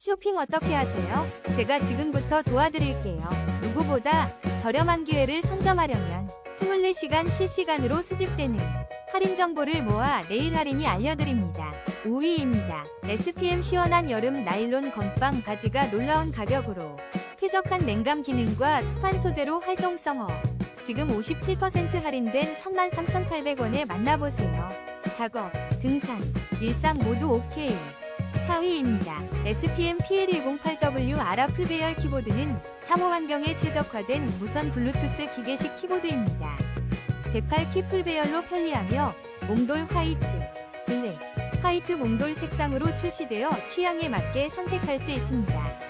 쇼핑 어떻게 하세요? 제가 지금부터 도와드릴게요. 누구보다 저렴한 기회를 선점하려면 24시간 실시간으로 수집되는 할인 정보를 모아 내일 할인이 알려드립니다. 5위입니다. SPM 시원한 여름 나일론 건빵 바지가 놀라운 가격으로 쾌적한 냉감 기능과 스판 소재로 활동성 어. 지금 57% 할인된 33,800원에 만나보세요. 작업, 등산, 일상 모두 오케이. 4위입니다. SPM PL108W 아라 풀배열 키보드는 사무 환경에 최적화된 무선 블루투스 기계식 키보드입니다. 108키 풀배열로 편리하며 몽돌 화이트, 블랙, 화이트 몽돌 색상으로 출시되어 취향에 맞게 선택할 수 있습니다.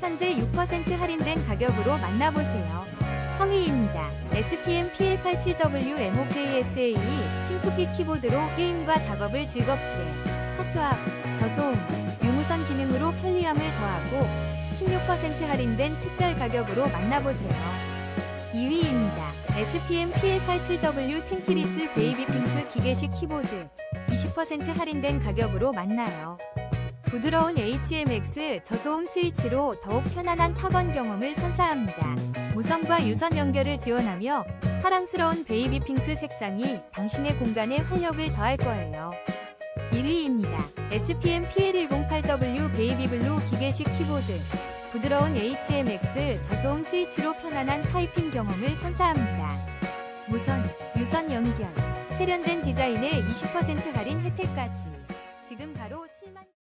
현재 6% 할인된 가격으로 만나보세요. 3위입니다. SPM PL87W MOKSAE 핑크빛 키보드로 게임과 작업을 즐겁게 핫스왑, 저소음, 유무선 기능으로 편리함을 더하고 16% 할인된 특별 가격으로 만나보세요. 2위입니다. SPM PL87W 탱키리스 베이비 핑크 기계식 키보드 20% 할인된 가격으로 만나요. 부드러운 HMX 저소음 스위치로 더욱 편안한 타건 경험을 선사합니다. 무선과 유선 연결을 지원하며 사랑스러운 베이비 핑크 색상이 당신의 공간에 활력을 더할 거예요. 1위입니다. SPM PL108W 베이비 블루 기계식 키보드. 부드러운 HMX 저소음 스위치로 편안한 타이핑 경험을 선사합니다. 무선, 유선 연결, 세련된 디자인에 20% 할인 혜택까지. 지금 바로 7만